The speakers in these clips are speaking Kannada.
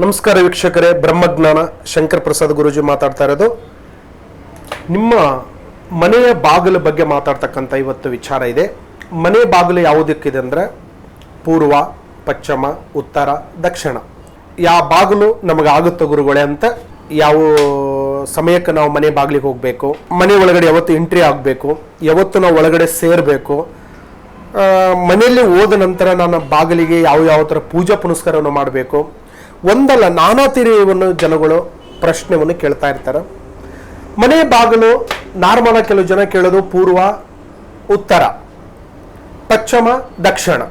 ನಮಸ್ಕಾರ ವೀಕ್ಷಕರೇ, ಬ್ರಹ್ಮಜ್ಞಾನ ಶಂಕರ್ ಪ್ರಸಾದ್ ಗುರುಜಿ ಮಾತಾಡ್ತಾ ಇರೋದು. ನಿಮ್ಮ ಮನೆಯ ಬಾಗಿಲ ಬಗ್ಗೆ ಮಾತಾಡ್ತಕ್ಕಂಥ ಇವತ್ತು ವಿಚಾರ ಇದೆ. ಮನೆ ಬಾಗಿಲು ಯಾವುದಕ್ಕಿದೆ ಅಂದರೆ ಪೂರ್ವ, ಪಶ್ಚಿಮ, ಉತ್ತರ, ದಕ್ಷಿಣ. ಯಾವ ಬಾಗಿಲು ನಮಗೆ ಆಗುತ್ತೋ ಗುರುಗಳೇ ಅಂತ ಯಾವ ಸಮಯಕ್ಕೆ ನಾವು ಮನೆ ಬಾಗಿಲಿಗೆ ಹೋಗಬೇಕು, ಮನೆ ಒಳಗಡೆ ಯಾವತ್ತು ಎಂಟ್ರಿ ಆಗಬೇಕು, ಯಾವತ್ತು ನಾವು ಒಳಗಡೆ ಸೇರಬೇಕು ಮನೆಯಲ್ಲಿ ಹೋದ ನಂತರ ನಾನು ಬಾಗಿಲಿಗೆ ಯಾವ ಯಾವ ಥರ ಪೂಜಾ ಪುನಸ್ಕಾರವನ್ನು ಮಾಡಬೇಕು ಒಂದಲ್ಲ, ನಾನಾ ತಿರುವನ್ನು ಜನಗಳು ಪ್ರಶ್ನೆಯನ್ನು ಕೇಳ್ತಾ ಇರ್ತಾರೆ. ಮನೆ ಬಾಗಿಲು ನಾರ್ಮಲ್ ಕೆಲವು ಜನ ಕೇಳೋದು ಪೂರ್ವ, ಉತ್ತರ, ಪಶ್ಚಿಮ, ದಕ್ಷಿಣ.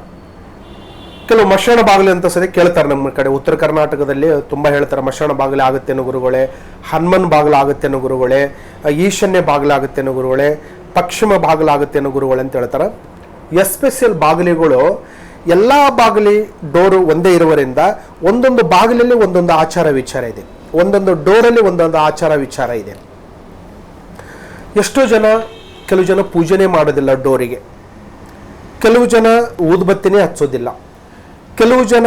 ಕೆಲವು ಮಶಣ ಬಾಗಿಲು ಅಂತ ಸರಿ ಕೇಳ್ತಾರೆ ನಮ್ಮ ಕಡೆ. ಉತ್ತರ ಕರ್ನಾಟಕದಲ್ಲಿ ತುಂಬಾ ಹೇಳ್ತಾರೆ, ಮಶಣ ಬಾಗಿಲು ಆಗುತ್ತೇನೋ ಗುರುಗಳೇ, ಹನುಮನ್ ಬಾಗಿಲು ಆಗುತ್ತೇನೋ ಗುರುಗಳೇ, ಈಶಾನ್ಯ ಬಾಗಿಲು ಆಗುತ್ತೇನೋ ಗುರುಗಳೇ, ಪಶ್ಚಿಮ ಬಾಗಿಲು ಆಗುತ್ತೇನೋ ಗುರುಗಳೇ ಅಂತ ಹೇಳ್ತಾರೆ. ಎಸ್ಪೆಷಲ್ ಬಾಗಿಲುಗಳು ಎಲ್ಲ ಬಾಗಿಲಿ ಡೋರು ಒಂದೇ ಇರುವರಿಂದ ಒಂದೊಂದು ಬಾಗಿಲಲ್ಲಿ ಒಂದೊಂದು ಆಚಾರ ವಿಚಾರ ಇದೆ. ಒಂದೊಂದು ಡೋರಲ್ಲಿ ಒಂದೊಂದು ಆಚಾರ ವಿಚಾರ ಇದೆ. ಎಷ್ಟೋ ಜನ ಕೆಲವು ಜನ ಪೂಜೆನೇ ಮಾಡೋದಿಲ್ಲ ಡೋರಿಗೆ. ಕೆಲವು ಜನ ಊದ್ಬತ್ತಿನೇ ಹಚ್ಚೋದಿಲ್ಲ. ಕೆಲವು ಜನ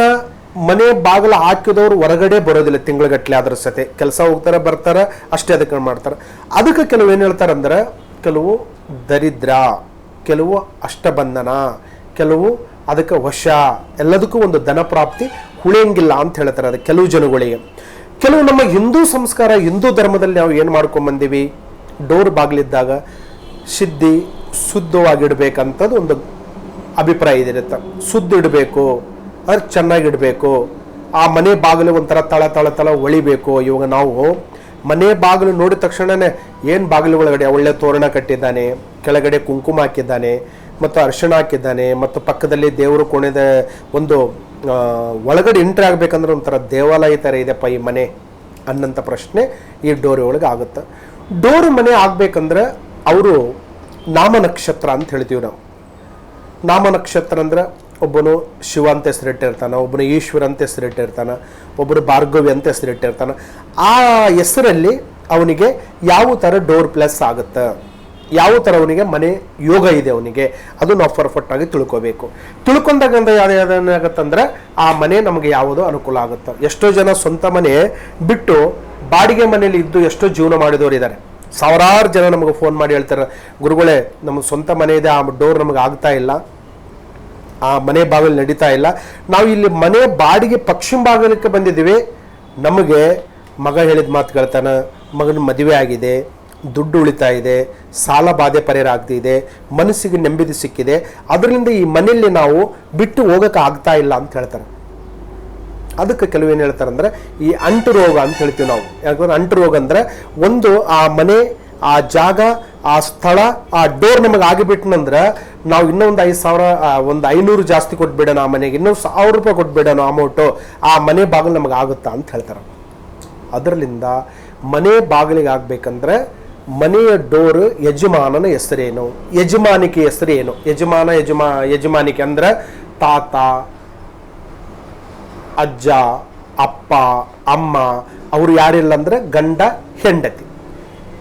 ಮನೆ ಬಾಗಿಲು ಹಾಕಿದವರು ಹೊರಗಡೆ ಬರೋದಿಲ್ಲ ತಿಂಗಳಗಟ್ಟಲೆ ಅದ್ರ ಸತೆ. ಕೆಲಸ ಹೋಗ್ತಾರೆ, ಬರ್ತಾರೆ, ಅಷ್ಟೇ ಅದಕ್ಕೆ ಮಾಡ್ತಾರೆ. ಅದಕ್ಕೆ ಕೆಲವು ಏನು ಹೇಳ್ತಾರೆ ಅಂದ್ರೆ, ಕೆಲವು ದರಿದ್ರ, ಕೆಲವು ಅಷ್ಟಬಂಧನ, ಕೆಲವು ಅದಕ್ಕೆ ವಶ, ಎಲ್ಲದಕ್ಕೂ ಒಂದು ಧನ ಪ್ರಾಪ್ತಿ ಉಳಿಯಂಗಿಲ್ಲ ಅಂತ ಹೇಳ್ತಾರೆ ಅದು ಕೆಲವು ಜನಗಳಿಗೆ. ಕೆಲವು ನಮ್ಮ ಹಿಂದೂ ಸಂಸ್ಕಾರ, ಹಿಂದೂ ಧರ್ಮದಲ್ಲಿ ನಾವು ಏನು ಮಾಡ್ಕೊಂಬಂದೀವಿ ಡೋರ್ ಬಾಗಿಲಿದ್ದಾಗ ಸಿದ್ಧಿ ಶುದ್ಧವಾಗಿಡಬೇಕಂತದ್ದು ಒಂದು ಅಭಿಪ್ರಾಯ ಇದಿರುತ್ತೆ. ಸುದ್ದಿಡಬೇಕು ಅದು ಚೆನ್ನಾಗಿಡಬೇಕು, ಆ ಮನೆ ಬಾಗಿಲು ಒಂಥರ ತಳ ತಳ ತಳ ಒಳಿಬೇಕು, ಇವಾಗ ನಾವು ಮನೆ ಬಾಗಿಲು ನೋಡಿದ ತಕ್ಷಣನೇ ಏನು ಬಾಗಿಲು ಒಳಗಡೆ ಒಳ್ಳೆ ತೋರಣ ಕಟ್ಟಿದ್ದಾನೆ, ಕೆಳಗಡೆ ಕುಂಕುಮ ಹಾಕಿದ್ದಾನೆ ಮತ್ತು ಅರಿಶಿಣ ಹಾಕಿದ್ದಾನೆ ಮತ್ತು ಪಕ್ಕದಲ್ಲಿ ದೇವರು ಕೋಣೆದ ಒಂದು ಒಳಗಡೆ ಎಂಟ್ರಿ ಆಗಬೇಕಂದ್ರೆ ಒಂಥರ ದೇವಾಲಯ ಥರ ಇದೆಪ್ಪ ಈ ಮನೆ ಅನ್ನಂಥ ಪ್ರಶ್ನೆ ಈ ಡೋರಿ ಒಳಗೆ ಆಗುತ್ತೆ. ಡೋರು ಮನೆ ಆಗಬೇಕಂದ್ರೆ ಅವರು ನಾಮ ನಕ್ಷತ್ರ ಅಂತ ಹೇಳ್ತೀವಿ ನಾವು. ನಾಮ ನಕ್ಷತ್ರ ಅಂದ್ರೆ ಒಬ್ಬನು ಶಿವ ಅಂತ ಹೆಸರಿಟ್ಟಿರ್ತಾನೆ ಒಬ್ಬನು ಈಶ್ವರ ಅಂತ ಹೆಸರಿಟ್ಟಿರ್ತಾನೆ ಒಬ್ಬರು ಭಾರ್ಗವಿ ಅಂತ ಹೆಸರಿಟ್ಟಿರ್ತಾನೆ ಆ ಹೆಸರಲ್ಲಿ ಅವನಿಗೆ ಯಾವ ಥರ ಡೋರ್ ಪ್ಲಸ್ ಆಗುತ್ತೆ? ಯಾವ ಥರ ಅವನಿಗೆ ಮನೆ ಯೋಗ ಇದೆ ಅವನಿಗೆ ಅದು ನಾವು ತಿಳ್ಕೋಬೇಕು. ಆಗಿ ತಿಳ್ಕೊಬೇಕು ತಿಳ್ಕೊಂಡಾಗಂದ ಯಾವುದೇನಾಗತ್ತಂದ್ರೆ ಆ ಮನೆ ನಮಗೆ ಯಾವುದು ಅನುಕೂಲ ಆಗುತ್ತೆ. ಎಷ್ಟೋ ಜನ ಸ್ವಂತ ಮನೆ ಬಿಟ್ಟು ಬಾಡಿಗೆ ಮನೆಯಲ್ಲಿ ಇದ್ದು ಎಷ್ಟೋ ಜೀವನ ಮಾಡಿದವರು ಇದ್ದಾರೆ ಸಾವಿರಾರು ಜನ ನಮಗೆ ಫೋನ್ ಮಾಡಿ ಹೇಳ್ತಾರೆ, ಗುರುಗಳೇ ನಮ್ಮ ಸ್ವಂತ ಮನೆ ಇದೆ, ಆ ಡೋರ್ ನಮಗೆ ಆಗ್ತಾ ಇಲ್ಲ. ಆ ಮನೆ ಬಾಗಿಲು ನಡೀತಾ ಇಲ್ಲ. ನಾವು ಇಲ್ಲಿ ಮನೆ ಬಾಡಿಗೆ ಪಶ್ಚಿಮ ಬಾಗಿಲಕ್ಕೆ ಬಂದಿದ್ದೀವಿ. ನಮಗೆ ಮಗ ಹೇಳಿದ ಮಾತು ಕೇಳ್ತಾನೆ, ಮಗನ ಮದುವೆ ಆಗಿದೆ. ದುಡ್ಡು ಉಳಿತಾ ಇದೆ, ಸಾಲ ಬಾಧೆ ಪರಿಹಾರ ಮನಸ್ಸಿಗೆ ನೆಮ್ಮದಿ ಸಿಕ್ಕಿದೆ. ಅದರಿಂದ ಈ ಮನೆಯಲ್ಲಿ ನಾವು ಬಿಟ್ಟು ಹೋಗಕ್ಕೆ ಆಗ್ತಾ ಇಲ್ಲ ಅಂತ ಹೇಳ್ತಾರೆ. ಅದಕ್ಕೆ ಕೆಲವು ಏನು ಹೇಳ್ತಾರೆ ಅಂದ್ರೆ ಈ ಅಂಟು ರೋಗ ಅಂತ ಹೇಳ್ತೀವಿ ನಾವು. ಯಾಕಂದ್ರೆ ಅಂಟು ರೋಗ ಅಂದ್ರೆ ಒಂದು ಆ ಮನೆ, ಆ ಜಾಗ, ಆ ಸ್ಥಳ, ಆ ಡೋರ್ ನಮಗೆ ಆಗಿಬಿಟ್ನಂದ್ರೆ ನಾವು ಇನ್ನೊಂದು ಐದು ಸಾವಿರ ಒಂದು ಐನೂರು ಜಾಸ್ತಿ ಕೊಟ್ಬಿಡೋಣ ಆ ಮನೆಗೆ, ಇನ್ನೊಂದು ಸಾವಿರ ರೂಪಾಯಿ ಕೊಟ್ಬಿಡೋಣ ಅಮೌಂಟು ಆ ಮನೆ ಬಾಗಿಲು ನಮಗೆ ಆಗುತ್ತಾ ಅಂತ ಹೇಳ್ತಾರೆ. ಅದರಲ್ಲಿಂದ ಮನೆ ಬಾಗಿಲಿಗೆ ಆಗ್ಬೇಕಂದ್ರೆ ಮನೆಯ ಡೋರ್ ಯಜಮಾನನ ಹೆಸರೇನು? ಯಜಮಾನಿಕೆ ಹೆಸರೇನು? ಯಜಮಾನ, ಯಜಮಾ, ಯಜಮಾನಿಕೆ ಅಂದ್ರೆ ತಾತ, ಅಜ್ಜ, ಅಪ್ಪ, ಅಮ್ಮ, ಅವರು ಯಾರಿಲ್ಲ ಅಂದ್ರೆ ಗಂಡ, ಹೆಂಡತಿ.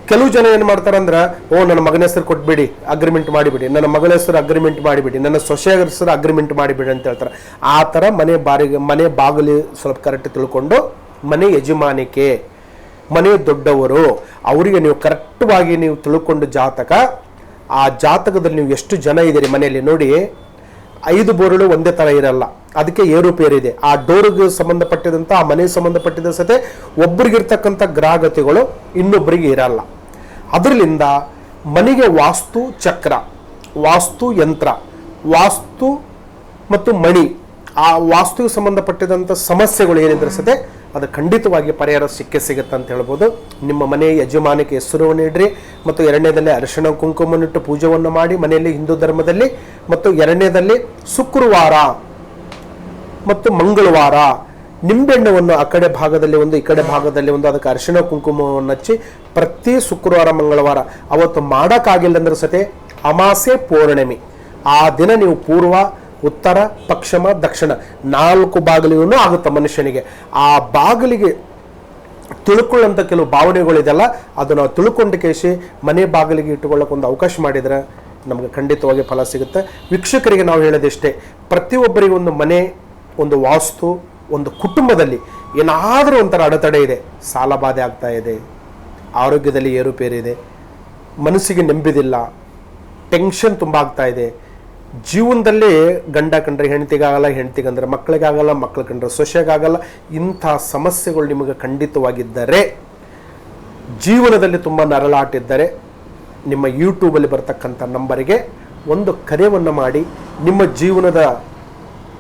ಕೆಲವು ಜನ ಏನು ಮಾಡ್ತಾರೆ ಅಂದ್ರೆ, ಓ, ನನ್ನ ಮಗನ ಹೆಸರು ಕೊಟ್ಬಿಡಿ ಅಗ್ರಿಮೆಂಟ್ ಮಾಡಿಬಿಡಿ. ನನ್ನ ಮಗನ ಹೆಸರು ಅಗ್ರಿಮೆಂಟ್ ಮಾಡಿಬಿಡಿ. ನನ್ನ ಸೊಸೆ ಹೆಸರು ಅಗ್ರಿಮೆಂಟ್ ಮಾಡಿಬಿಡಿ ಅಂತ ಹೇಳ್ತಾರೆ. ಆ ಥರ ಮನೆ ಬಾರಿಗೆ, ಮನೆ ಬಾಗಿಲು ಸ್ವಲ್ಪ ಕರೆಕ್ಟ್ ತಿಳ್ಕೊಂಡು ಮನೆ ಯಜಮಾನಿಕೆ. ಮನೆ ದೊಡ್ಡವರು, ಅವರಿಗೆ ನೀವು ಕರೆಕ್ಟ್ವಾಗಿ ನೀವು ತಿಳ್ಕೊಂಡು ಜಾತಕ, ಆ ಜಾತಕದಲ್ಲಿ ನೀವು ಎಷ್ಟು ಜನ ಇದ್ದೀರಿ ಮನೆಯಲ್ಲಿ ನೋಡಿ, ಐದು ಬೋರ್ಗಳು ಒಂದೇ ಥರ ಇರಲ್ಲ. ಅದಕ್ಕೆ ಏರುಪೇರಿದೆ ಆ ಡೋರ್ಗೆ ಸಂಬಂಧಪಟ್ಟಿದಂಥ, ಆ ಮನೆಗೆ ಸಂಬಂಧಪಟ್ಟಿದ ಸತೆ ಒಬ್ಬರಿಗಿರ್ತಕ್ಕಂಥ ಗ್ರಹಗತಿಗಳು ಇನ್ನೊಬ್ಬರಿಗೆ ಇರಲ್ಲ. ಅದರಿಂದ ಮನೆಗೆ ವಾಸ್ತು ಚಕ್ರ, ವಾಸ್ತು ಯಂತ್ರ, ವಾಸ್ತು ಮತ್ತು ಮಣಿ, ಆ ವಾಸ್ತುವಿಗೆ ಸಂಬಂಧಪಟ್ಟಿದಂಥ ಸಮಸ್ಯೆಗಳು ಏನಿದ್ರೆ ಸತೆ ಅದು ಖಂಡಿತವಾಗಿ ಪರಿಹಾರ ಸಿಕ್ಕೇ ಸಿಗುತ್ತೆ ಅಂತ ಹೇಳ್ಬೋದು. ನಿಮ್ಮ ಮನೆಯ ಯಜಮಾನಿಗೆ ಹೆಸರು ಇಡ್ರಿ ಮತ್ತು ಎರಡನೇದಲ್ಲಿ ಅರಿಶಿಣ ಕುಂಕುಮನಿಟ್ಟು ಪೂಜೆಯನ್ನು ಮಾಡಿ, ಮನೆಯಲ್ಲಿ ಹಿಂದೂ ಧರ್ಮದಲ್ಲಿ, ಮತ್ತು ಎರಡನೇದಲ್ಲಿ ಶುಕ್ರವಾರ ಮತ್ತು ಮಂಗಳವಾರ. ನಿಂಬೆಣ್ಣವನ್ನು ಆ ಕಡೆ ಭಾಗದಲ್ಲಿ ಒಂದು, ಈ ಕಡೆ ಭಾಗದಲ್ಲಿ ಒಂದು, ಅದಕ್ಕೆ ಅರಿಶಿಣ ಕುಂಕುಮವನ್ನು ಹಚ್ಚಿ, ಪ್ರತಿ ಶುಕ್ರವಾರ, ಮಂಗಳವಾರ. ಅವತ್ತು ಮಾಡೋಕ್ಕಾಗಿಲ್ಲ ಅಂದ್ರೆ ಸತೆ ಅಮಾಸೆ ಪೌರ್ಣಿಮೆ. ಆ ದಿನ ನೀವು ಪೂರ್ವ ಉತ್ತರ, ಪಶ್ಚಿಮ, ದಕ್ಷಿಣ ನಾಲ್ಕು ಬಾಗಿಲಿಗೂ ಆಗುತ್ತೆ ಮನುಷ್ಯನಿಗೆ. ಆ ಬಾಗಿಲಿಗೆ ತಿಳ್ಕೊಳ್ಳೋಂಥ ಕೆಲವು ಭಾವನೆಗಳಿದೆಲ್ಲ ಅದು ನಾವು ತಿಳ್ಕೊಂಡು ಕೇಸಿ ಮನೆ ಬಾಗಿಲಿಗೆ ಇಟ್ಟುಕೊಳ್ಳೋಕೆ ಒಂದು ಅವಕಾಶ ಮಾಡಿದರೆ ನಮಗೆ ಖಂಡಿತವಾಗಿ ಫಲ ಸಿಗುತ್ತೆ. ವೀಕ್ಷಕರಿಗೆ ನಾವು ಹೇಳೋದಿಷ್ಟೇ, ಪ್ರತಿಯೊಬ್ಬರಿಗೆ ಒಂದು ಮನೆ, ಒಂದು ವಾಸ್ತು, ಒಂದು ಕುಟುಂಬದಲ್ಲಿ ಏನಾದರೂ ಒಂಥರ ಅಡೆತಡೆ ಇದೆ, ಸಾಲ ಬಾಧೆ ಆಗ್ತಾ ಇದೆ, ಆರೋಗ್ಯದಲ್ಲಿ ಏರುಪೇರಿದೆ ಮನಸ್ಸಿಗೆ ನೆಂಬಿದಿಲ್ಲ ಟೆನ್ಷನ್ ತುಂಬ ಆಗ್ತಾ ಇದೆ ಜೀವನದಲ್ಲಿ ಗಂಡ ಕಂಡ್ರೆ ಹೆಂಡತಿಗಾಗಲ್ಲ ಹೆಂಡತಿಗಂದ್ರೆ ಮಕ್ಕಳಿಗಾಗಲ್ಲ ಮಕ್ಕಳು ಕಂಡ್ರೆ ಸೊಸೆಗಾಗಲ್ಲ, ಇಂಥ ಸಮಸ್ಯೆಗಳು ನಿಮಗೆ ಖಂಡಿತವಾಗಿದ್ದರೆ, ಜೀವನದಲ್ಲಿ ತುಂಬ ನರಳಾಟಿದ್ದರೆ, ನಿಮ್ಮ ಯೂಟ್ಯೂಬಲ್ಲಿ ಬರ್ತಕ್ಕಂಥ ನಂಬರಿಗೆ ಒಂದು ಕರೆಯನ್ನು ಮಾಡಿ, ನಿಮ್ಮ ಜೀವನದ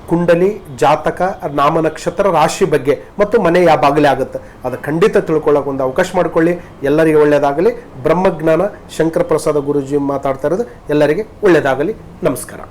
ಕುಂಡಲಿ, ಜಾತಕ ನಾಮ ನಕ್ಷತ್ರ ರಾಶಿ ಬಗ್ಗೆ ಮತ್ತು ಮನೆ ಯಾವ ಬಾಗಿಲೇ ಆಗುತ್ತೆ. ಅದು ಖಂಡಿತ ತಿಳ್ಕೊಳ್ಳೋಕೆ ಒಂದು ಅವಕಾಶ ಮಾಡಿಕೊಳ್ಳಿ. ಎಲ್ಲರಿಗೆ ಒಳ್ಳೆಯದಾಗಲಿ. ಬ್ರಹ್ಮಜ್ಞಾನ ಶಂಕರ ಪ್ರಸಾದ ಗುರುಜಿ ಮಾತಾಡ್ತಾ ಇರೋದು ಎಲ್ಲರಿಗೆ ಒಳ್ಳೆಯದಾಗಲಿ. ನಮಸ್ಕಾರ.